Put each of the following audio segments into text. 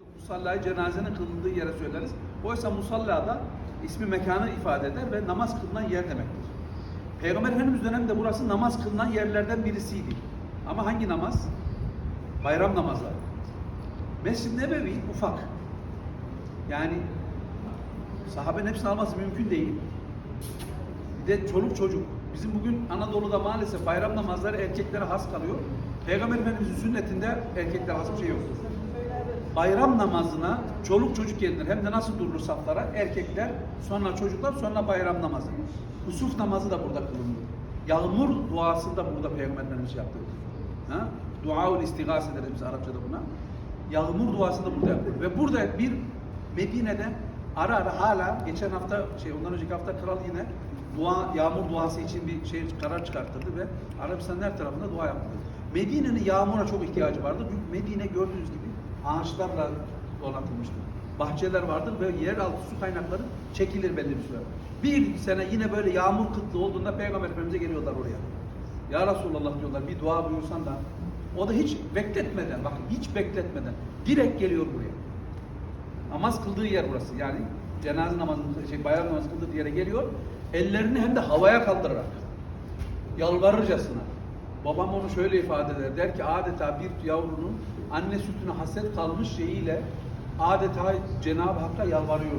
musallayı cenazenin kılındığı yere söyleriz. Oysa musallada ismi mekanı ifade eder ve namaz kılınan yer demektir. Peygamber Efendimiz döneminde burası namaz kılınan yerlerden birisiydi. Ama hangi namaz? Bayram namazları. Mescid-i Nebevi ufak. Yani sahabenin hepsini alması mümkün değil. Bir de çoluk çocuk. Bizim bugün Anadolu'da maalesef bayram namazları erkeklere has kalıyor. Peygamber Efendimiz'in sünnetinde erkeklere has bir şey yok. Bayram namazına çoluk çocuk gelinir. Hem de nasıl durulur saflara? Erkekler, sonra çocuklar, sonra bayram namazı. Husuf namazı da burada kılınır. Yağmur duası da burada Peygamber Efendimiz yaptı. Ha? Duaul istigase deriz biz Arapçada buna. Yağmur duası da burada yapılır. Ve burada bir Medine'de ara ara hala geçen hafta şey ondan önceki hafta kral yine dua yağmur duası için bir şey karar çıkarttırdı ve Arabistan'ın her tarafında dua yaptı. Medine'nin yağmura çok ihtiyacı vardı. Çünkü Medine gördüğünüz gibi ağaçlarla donatılmıştır. Bahçeler vardır ve yeraltı su kaynakları çekilir belli bir süre. Bir sene yine böyle yağmur kıtlığı olduğunda Peygamber Efendimiz'e geliyorlar oraya. Ya Resulallah diyorlar bir dua buyursan da. O da hiç bekletmeden, bakın hiç bekletmeden direkt geliyor buraya. Namaz kıldığı yer burası. Yani cenaze namazı, şey, bayram namazı kıldığı yere geliyor. Ellerini hem de havaya kaldırarak. Yalvarırcasına. Babam onu şöyle ifade eder. Der ki adeta bir yavrunun anne sütüne haset kalmış şeyiyle adeta Cenab-ı Hakk'a yalvarıyor.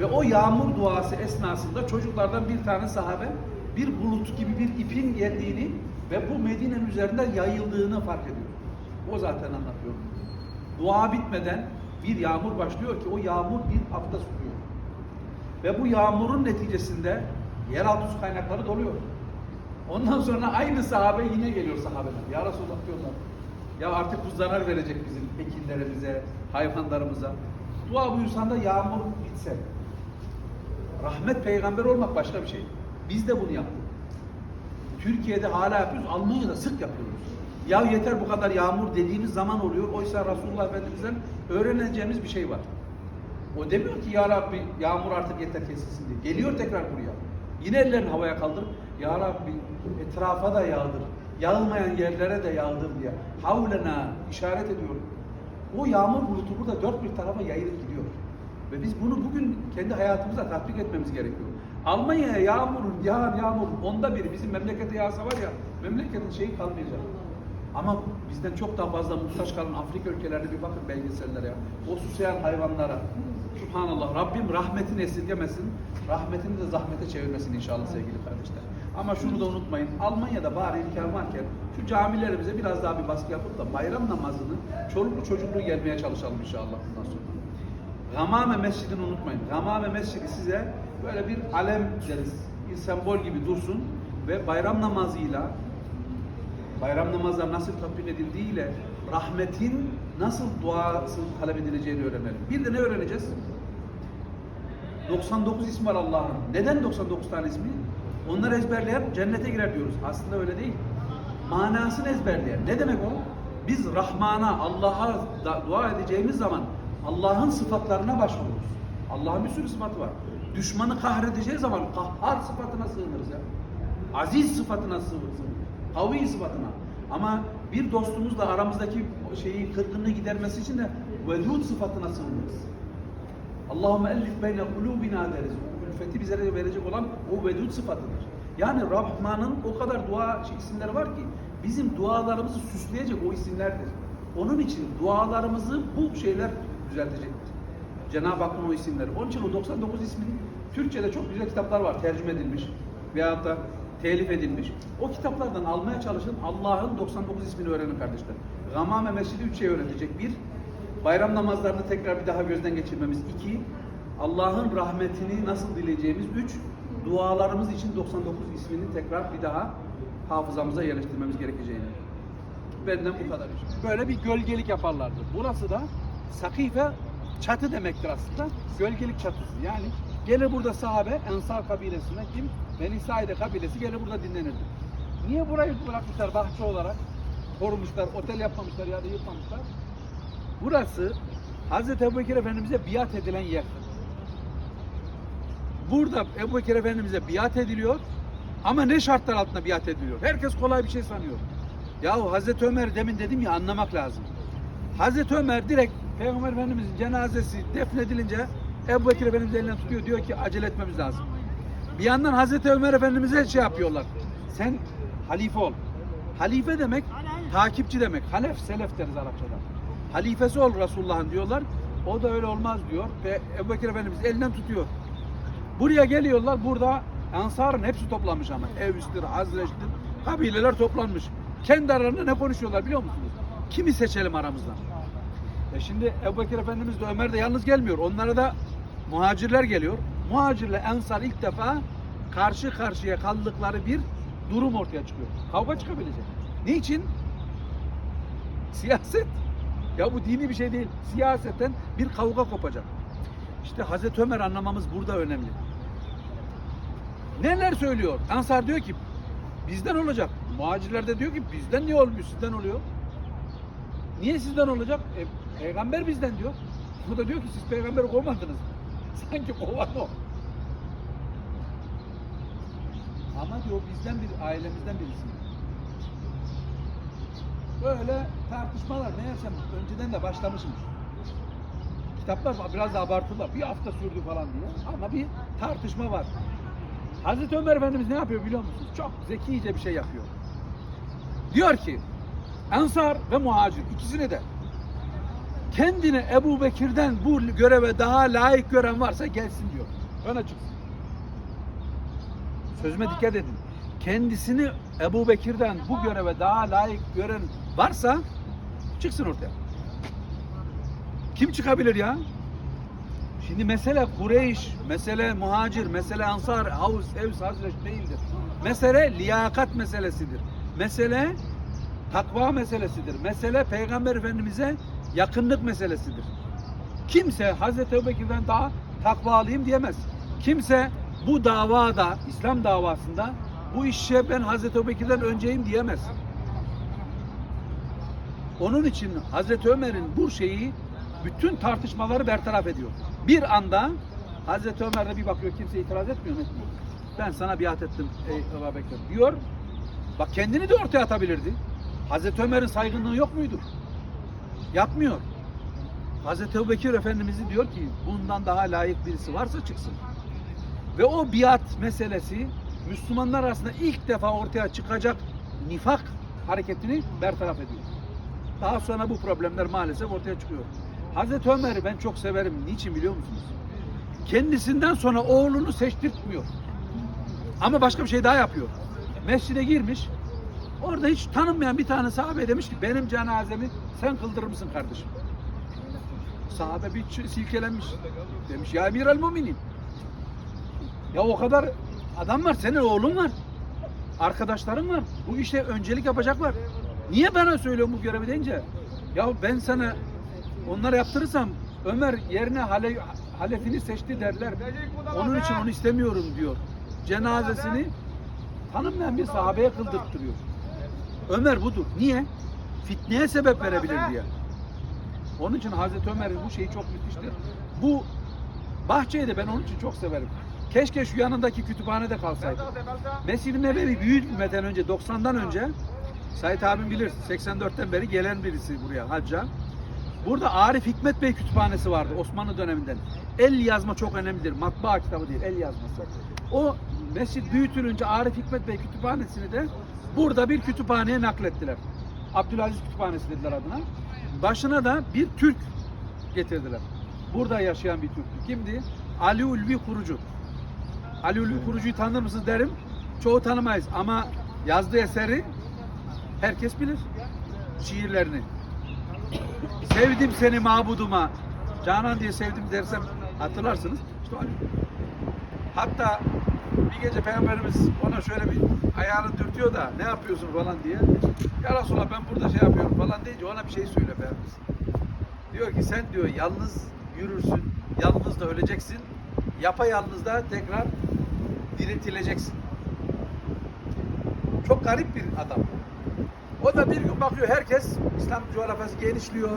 Ve o yağmur duası esnasında çocuklardan bir tane sahabe bir bulut gibi bir ipin geldiğini ve bu Medine'nin üzerinde yayıldığını fark ediyor. O zaten anlatıyor. Dua bitmeden bir yağmur başlıyor ki o yağmur bir hafta sürüyor. Ve bu yağmurun neticesinde yeraltı su kaynakları doluyor. Ondan sonra aynı sahabe yine geliyor sahabeler. Ya Resulallah diyorlar. Ya artık bu zarar verecek bizim ekinlerimize, hayvanlarımıza. Dua buyursan da yağmur bitse. Rahmet peygamber olmak başka bir şey. Biz de bunu yaptık. Türkiye'de hala yapıyoruz, Almanya'da sık yapıyoruz. Ya yeter bu kadar yağmur dediğimiz zaman oluyor. Oysa Resulullah Efendimiz'den öğreneceğimiz bir şey var. O demiyor ki ya Rabbi yağmur artık yeter kesilsin diye. Geliyor tekrar buraya. Yine ellerini havaya kaldırıp ya Rabbi etrafa da yağdır. Yağılmayan yerlere de yağdır diye. Havlena işaret ediyor. O yağmur bulutu burada dört bir tarafa yayılıp gidiyor. Ve biz bunu bugün kendi hayatımıza tatbik etmemiz gerekiyor. Almanya'ya yağmurun, yağan yağmurun onda biri bizim memlekete yağsa var ya memleketin şeyi kalmayacak. Ama bizden çok daha fazla muhtaç kalan Afrika ülkelerine bir bakın belgesellere. O susayan hayvanlara. Subhanallah. Rabbim rahmetini esirgemesin. Rahmetini de zahmete çevirmesin inşallah sevgili kardeşler. Ama şunu da unutmayın. Almanya'da bari imkan varken şu camilerimize biraz daha bir baskı yapıp da bayram namazını çoluklu çocuklu gelmeye çalışalım inşallah bundan sonra. Gamame Mescidini unutmayın. Gamame Mescidi size böyle bir alem deriz. Bir sembol gibi dursun ve bayram namazıyla bayram namazları nasıl tatbik edildiğiyle rahmetin nasıl duası talep edileceğini öğrenelim. Bir de ne öğreneceğiz? 99 ismi var Allah'ın. Neden 99 tane ismi? Onları ezberleyen cennete girer diyoruz. Aslında öyle değil. Manasını ezberleyen. Ne demek o? Biz Rahman'a, Allah'a dua edeceğimiz zaman Allah'ın sıfatlarına başvururuz. Allah'ın bir sürü sıfatı var. Düşmanı kahredeceği zaman kahhar sıfatına sığınırız ya. Aziz sıfatına sığınırız. Kavi sıfatına. Ama bir dostumuzla aramızdaki şeyi kırgınlığı gidermesi için de vedud sıfatına sığınırız. Allahümme ellif beyne kulubina deriz. Ülfeti bize verecek olan o vedud sıfatıdır. Yani Rahman'ın o kadar dua isimleri var ki bizim dualarımızı süsleyecek o isimlerdir. Onun için dualarımızı bu şeyler düzeltecektir. Cenab-ı Hakk'ın o isimleri. Onun için o 99 ismin Türkçe'de çok güzel kitaplar var tercüme edilmiş veyahut da telif edilmiş. O kitaplardan almaya çalışın Allah'ın 99 ismini öğrenin kardeşler. Gamame Mescidi üç şey öğretecek. Bir, bayram namazlarını tekrar bir daha gözden geçirmemiz. İki, Allah'ın rahmetini nasıl dileyeceğimiz. Üç, dualarımız için 99 ismini tekrar bir daha hafızamıza yerleştirmemiz gerekeceğini. Benden bu kadar. Böyle bir gölgelik yaparlardı. Burası da sakife çatı demektir aslında. Gölgelik çatısı. Yani gelir burada sahabe Ensar kabilesinden kim? Beni Saide kabilesi gelir burada dinlenirdi. Niye burayı bırakmışlar bahçe olarak? Korumuşlar, otel yapmamışlar ya da yıkmamışlar. Burası Hazreti Ebubekir Efendimiz'e biat edilen yer. Burada Ebubekir Efendimiz'e biat ediliyor ama ne şartlar altında biat ediliyor? Herkes kolay bir şey sanıyor. Yahu Hazreti Ömer demin dedim ya anlamak lazım. Hazreti Ömer direkt Peygamber Efendimiz'in cenazesi defnedilince Ebu Bekir Efendimiz elinden tutuyor. Diyor ki acele etmemiz lazım. Bir yandan Hazreti Ömer Efendimiz'e şey yapıyorlar. Sen halife ol. Halife demek takipçi demek. Halef, selef deriz Arapçada. Halifesi ol Resulullah'ın diyorlar. O da öyle olmaz diyor. Ve Ebu Bekir Efendimiz elinden tutuyor. Buraya geliyorlar. Burada Ensar'ın hepsi toplanmış ama. Evs'tir, Hazreç'tir. Kabileler toplanmış. Kendi aralarında ne konuşuyorlar biliyor musunuz? Kimi seçelim aramızdan? E şimdi Ebu Bekir Efendimiz de Ömer de yalnız gelmiyor. Onlara da muhacirler geliyor. Muhacirle Ensar ilk defa karşı karşıya kaldıkları bir durum ortaya çıkıyor. Kavga çıkabilecek. Niçin? Siyaset. Ya bu dini bir şey değil. Siyasetten bir kavga kopacak. İşte Hazreti Ömer anlamamız burada önemli. Neler söylüyor? Ensar diyor ki bizden olacak. Muhacirler de diyor ki bizden niye olmuyor? Sizden oluyor. Niye sizden olacak? E, peygamber bizden diyor. Bu da diyor ki siz peygamberi kovmadınız. Sanki kovan o. Ama diyor bizden bir ailemizden birisi. Böyle tartışmalar meğersem önceden de başlamışmış. Kitaplar biraz da abartılar. Bir hafta sürdü falan diye. Ama bir tartışma var. Hazreti Ömer Efendimiz ne yapıyor biliyor musunuz? Çok zekice bir şey yapıyor. Diyor ki Ensar ve muhacir ikisini de kendini Ebu Bekir'den bu göreve daha layık gören varsa gelsin diyor. Öne çıksın. Sözüme dikkat edin. Kendisini Ebu Bekir'den bu göreve daha layık gören varsa çıksın ortaya. Kim çıkabilir ya? Şimdi mesele Kureyş, mesele muhacir, mesele Ansar, Havuz, Evs, Hazreç değildir. Mesele liyakat meselesidir. Mesele takva meselesidir. Mesele Peygamber Efendimiz'e yakınlık meselesidir. Kimse Hazreti Ebubekir'den daha takvalıyım diyemez. Kimse bu davada, İslam davasında bu işe ben Hazreti Ebubekir'den önceyim diyemez. Onun için Hazreti Ömer'in bu şeyi bütün tartışmaları bertaraf ediyor. Bir anda Hazreti Ömer de bir bakıyor kimse itiraz etmiyor? Etmiyor. Ben sana biat ettim ey Ebu Bekir diyor. Bak kendini de ortaya atabilirdi. Hazreti Ömer'in saygınlığı yok muydu? Yapmıyor. Hazreti Ebu Bekir Efendimiz'i diyor ki bundan daha layık birisi varsa çıksın. Ve o biat meselesi Müslümanlar arasında ilk defa ortaya çıkacak nifak hareketini bertaraf ediyor. Daha sonra bu problemler maalesef ortaya çıkıyor. Hazreti Ömer'i ben çok severim. Niçin biliyor musunuz? Kendisinden sonra oğlunu seçtirtmiyor. Ama başka bir şey daha yapıyor. Mescide girmiş. Orada hiç tanınmayan bir tane sahabe demiş ki benim cenazemi sen kıldırır mısın kardeşim? Sahabe bir silkelenmiş. Demiş ya emir el muminin. Ya o kadar adam var senin oğlun var. Arkadaşların var. Bu işe öncelik yapacaklar. Niye bana söylüyorsun bu görevi deyince? Ya ben sana onları yaptırırsam Ömer yerine hale, halefini seçti derler. Onun için onu istemiyorum diyor. Cenazesini tanınmayan bir sahabeye kıldırttırıyor. Ömer budur. Niye? Fitneye sebep verebilir diye. Onun için Hazreti Ömer'in bu şeyi çok müthiştir. Bu bahçeyi de ben onun için çok severim. Keşke şu yanındaki kütüphanede kalsaydı. Mescid-i Nebevi büyütmeden önce 90'dan önce Sait abim bilir 84'ten beri gelen birisi buraya hacca. Burada Arif Hikmet Bey kütüphanesi vardı Osmanlı döneminden. El yazma çok önemlidir. Matbaa kitabı değil, el yazması. O mescid büyütülünce Arif Hikmet Bey kütüphanesini de burada bir kütüphaneye naklettiler. Abdülaziz Kütüphanesi dediler adına. Başına da bir Türk getirdiler. Burada yaşayan bir Türk. Kimdi? Ali Ulvi Kurucu. Ali Ulvi Kurucu'yu tanır mısınız derim. Çoğu tanımayız ama yazdığı eseri herkes bilir. Şiirlerini. Sevdim seni mabuduma. Canan diye sevdim dersem hatırlarsınız. İşte Ali. Hatta bir gece Peygamberimiz ona şöyle bir ayağını dürtüyor da ne yapıyorsun falan diye. Ya Resulallah ben burada şey yapıyorum falan deyince ona bir şey söyle Peygamberimiz. Diyor ki sen diyor yalnız yürürsün, yalnız da öleceksin. Yapayalnız da tekrar diriltileceksin. Çok garip bir adam. O da bir gün bakıyor herkes İslam coğrafyası genişliyor.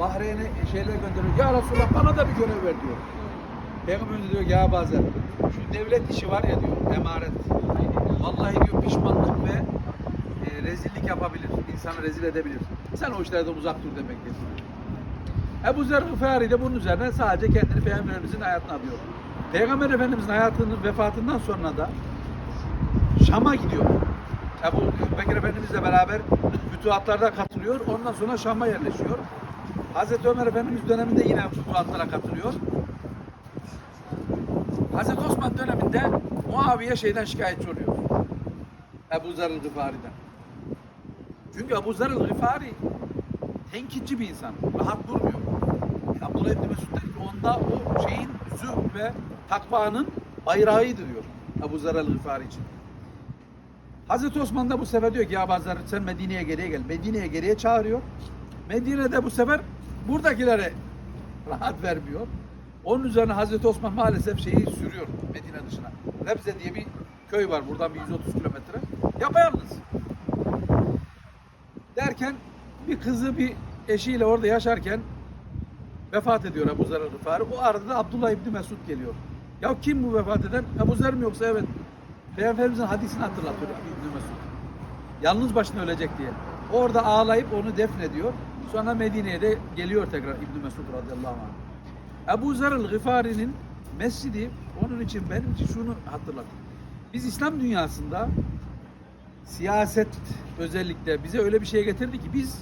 Bahreyn'e şeyler gönderiyor. Ya Resulallah bana da bir görev ver diyor. Peygamberimiz diyor ya bazen şu devlet işi var ya diyor emaret. Vallahi diyor pişmanlık ve e, rezillik yapabilir. insanı rezil edebilir. Sen o işlerden uzak dur demektir. Ebu Zer Gıfari de bunun üzerine sadece kendini Peygamberimizin hayatına arıyor. Peygamber Efendimizin hayatının vefatından sonra da Şam'a gidiyor. Ebu Bekir Efendimizle beraber fütuhatlarda katılıyor. Ondan sonra Şam'a yerleşiyor. Hazreti Ömer Efendimiz döneminde yine fütuhatlara katılıyor. Hazreti Osman döneminde Muaviye şeyden şikayetçi oluyor. Ebu Zer Gıfari'den. Çünkü Ebu Zer Gıfari tenkitçi bir insan. Rahat durmuyor. Abdullah İbni Mesud dedi ki onda o şeyin zühd ve takvanın bayrağıydı diyor. Ebu Zer el-Gıfari için. Hazreti Osman da bu sefer diyor ki ya Ebu Zer sen Medine'ye geriye gel. Medine'ye geriye çağırıyor. Medine'de bu sefer buradakilere rahat vermiyor. Onun üzerine Hazreti Osman maalesef şeyi sürüyor Medine dışına. Rebze diye bir köy var buradan bir 130 kilometre. Yapayalnız. Derken bir kızı bir eşiyle orada yaşarken vefat ediyor Ebu Zer el-Gıfari. O arada da Abdullah İbni Mesud geliyor. Ya kim bu vefat eden? Ebu Zer mi yoksa evet. Peygamberimizin hadisini hatırlatıyor İbni Mesud. Yalnız başına ölecek diye. Orada ağlayıp onu defnediyor. Sonra Medine'ye de geliyor tekrar İbni Mesud radıyallahu anh. Ebu Zer el-Gıfari'nin mescidi onun için benim için şunu hatırlatıyor. Biz İslam dünyasında siyaset özellikle bize öyle bir şey getirdi ki biz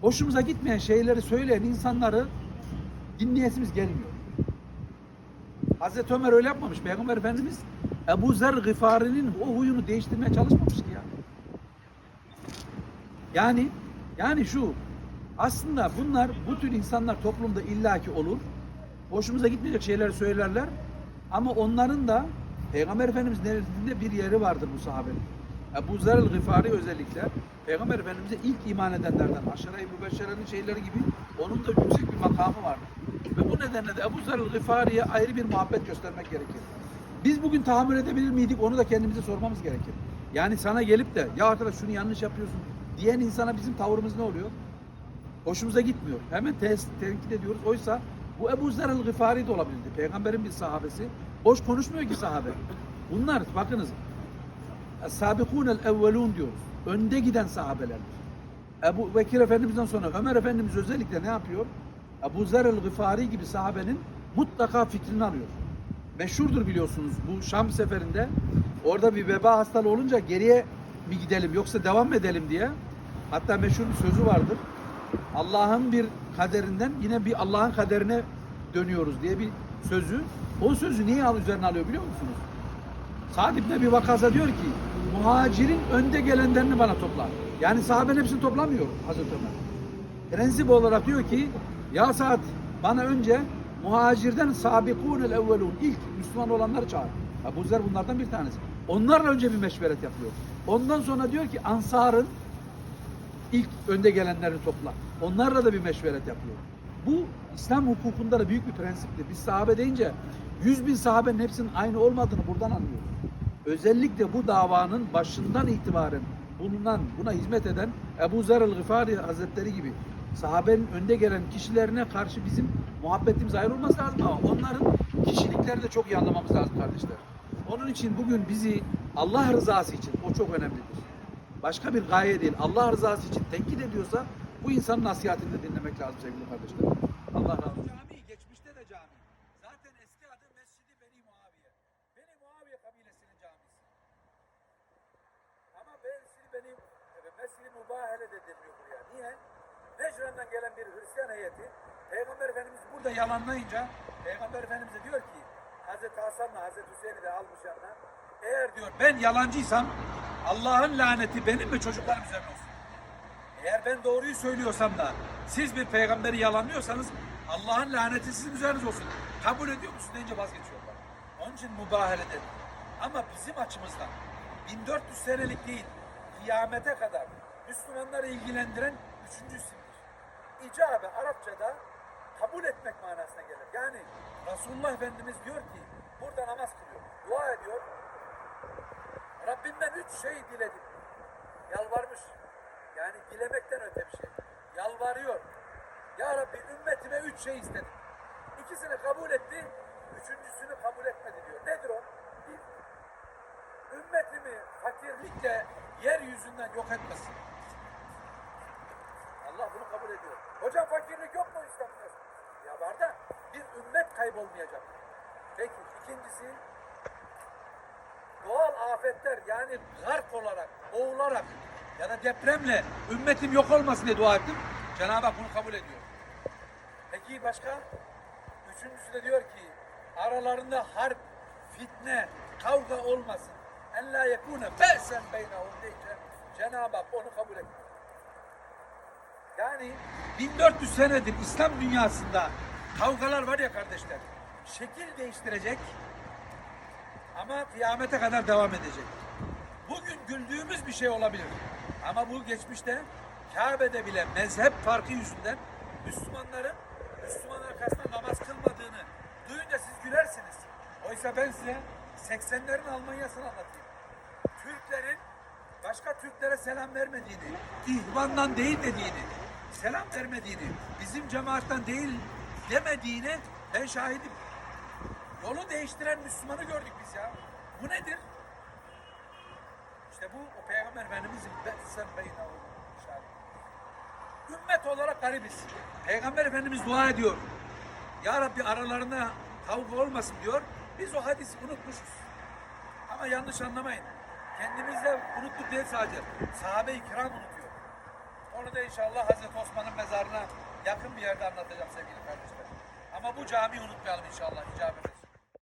hoşumuza gitmeyen şeyleri söyleyen insanları dinleyesimiz gelmiyor. Hazreti Ömer öyle yapmamış. Peygamber Efendimiz Ebu Zer Gıfari'nin o huyunu değiştirmeye çalışmamış ki ya. Yani yani şu aslında bunlar bu tür insanlar toplumda illaki olur. Hoşumuza gitmeyecek şeyler söylerler. Ama onların da Peygamber Efendimiz nezdinde bir yeri vardır bu sahabenin. Ebu Zer el-Gıfari özellikle Peygamber Efendimiz'e ilk iman edenlerden aşere-i mübeşşerenin şeyleri gibi onun da yüksek bir makamı vardı. Ve bu nedenle de Ebu Zer el-Gıfari'ye ayrı bir muhabbet göstermek gerekir. Biz bugün tahammül edebilir miydik onu da kendimize sormamız gerekir. Yani sana gelip de ya arkadaş şunu yanlış yapıyorsun diyen insana bizim tavrımız ne oluyor? Hoşumuza gitmiyor. Hemen tenkit ediyoruz. Oysa bu Ebu Zer el-Gıfari de olabilirdi. Peygamberin bir sahabesi. Boş konuşmuyor ki sahabe. Bunlar bakınız Sabikun el evvelun diyoruz. Önde giden sahabelerdir. Ebu Bekir Efendimiz'den sonra Ömer Efendimiz özellikle ne yapıyor? Ebu Zer el-Gıfari gibi sahabenin mutlaka fikrini alıyor. Meşhurdur biliyorsunuz bu Şam seferinde orada bir veba hastalığı olunca geriye mi gidelim yoksa devam mı edelim diye hatta meşhur bir sözü vardır. Allah'ın bir kaderinden yine bir Allah'ın kaderine dönüyoruz diye bir sözü. O sözü niye al üzerine alıyor biliyor musunuz? Sa'd ibn Ebi Vakas'a diyor ki muhacirin önde gelenlerini bana topla. Yani sahabenin hepsini toplamıyor Hazreti Ömer. Prensip olarak diyor ki ya Sa'd bana önce muhacirden sabikûnel evvelûn ilk Müslüman olanları çağır. Ebu Zer bunlardan bir tanesi. Onlarla önce bir meşveret yapıyor. Ondan sonra diyor ki Ansar'ın ilk önde gelenlerini topla. Onlarla da bir meşveret yapıyor. Bu İslam hukukunda da büyük bir prensiptir. Biz sahabe deyince 100 bin sahabenin hepsinin aynı olmadığını buradan anlıyoruz. Özellikle bu davanın başından itibaren bulunan, buna hizmet eden Ebu Zer el-Gıfari Hazretleri gibi sahabenin önde gelen kişilerine karşı bizim muhabbetimiz ayrılması lazım ama onların kişiliklerini de çok iyi anlamamız lazım kardeşler. Onun için bugün bizi Allah rızası için o çok önemlidir. Başka bir gaye değil. Allah rızası için tenkit ediyorsa bu insanın nasihatini de dinlemek lazım sevgili kardeşler. Allah razı olsun. Cami geçmişte de cami. Zaten eski adı Mescidi Beni Muaviye. Beni Muaviye kabilesinin camisi. Ama Mescidi Beni Mescidi Mübahele de deniyor buraya. Niye? Necran'dan gelen bir Hristiyan heyeti Peygamber Efendimiz burada yalanlayınca Peygamber Efendimiz'e diyor ki Hazreti Hasan'la Hazreti Hüseyin'i de almış yanına. Eğer diyor ben yalancıysam Allah'ın laneti benim ve çocuklarım üzerine olsun. Eğer ben doğruyu söylüyorsam da siz bir peygamberi yalanlıyorsanız Allah'ın laneti sizin üzerinize olsun. Kabul ediyor musun deyince vazgeçiyorlar. Onun için mübahale dedi. Ama bizim açımızdan 1400 senelik değil kıyamete kadar Müslümanları ilgilendiren üçüncü isimdir. İcabe Arapçada kabul etmek manasına gelir. Yani Resulullah Efendimiz diyor ki burada namaz kılıyor. Dua ediyor. Rabbimden üç şey diledim. Yalvarmış. Yani dilemekten öte bir şey. Yalvarıyor. Ya Rabbi ümmetime üç şey istedim. İkisini kabul etti, üçüncüsünü kabul etmedi diyor. Nedir o? Bir, ümmetimi fakirlikle yeryüzünden yok etmesin. Allah bunu kabul ediyor. Hocam fakirlik yok mu İslam'da? Ya var da bir ümmet kaybolmayacak. Peki ikincisi doğal afetler yani garp olarak, boğularak ya da depremle ümmetim yok olmasın diye dua ettim. Cenab-ı Hak bunu kabul ediyor. Peki başka? Üçüncüsü de diyor ki aralarında harp, fitne, kavga olmasın. En la yekune be'sen beynehum deyince Cenab-ı Hak onu kabul etmiyor. Yani 1400 senedir İslam dünyasında kavgalar var ya kardeşler. Şekil değiştirecek ama kıyamete kadar devam edecek. Bugün güldüğümüz bir şey olabilir. Ama bu geçmişte Kabe'de bile mezhep farkı yüzünden Müslümanların Müslüman arkasında namaz kılmadığını duyunca siz gülersiniz. Oysa ben size 80'lerin Almanya'sını anlatayım. Türklerin başka Türklere selam vermediğini, ihvandan değil dediğini, selam vermediğini, bizim cemaattan değil demediğini ben şahidim. Yolu değiştiren Müslümanı gördük biz ya. Bu nedir? İşte bu o Peygamber Efendimizin be'sen işareti. Ümmet olarak garibiz. Peygamber Efendimiz dua ediyor. Ya Rabbi aralarında kavga olmasın diyor. Biz o hadisi unutmuşuz. Ama yanlış anlamayın. Kendimiz de unuttuk değil sadece. Sahabe-i kiram unutuyor. Onu da inşallah Hazreti Osman'ın mezarına yakın bir yerde anlatacağım sevgili kardeşler. Ama bu camiyi unutmayalım inşallah icabet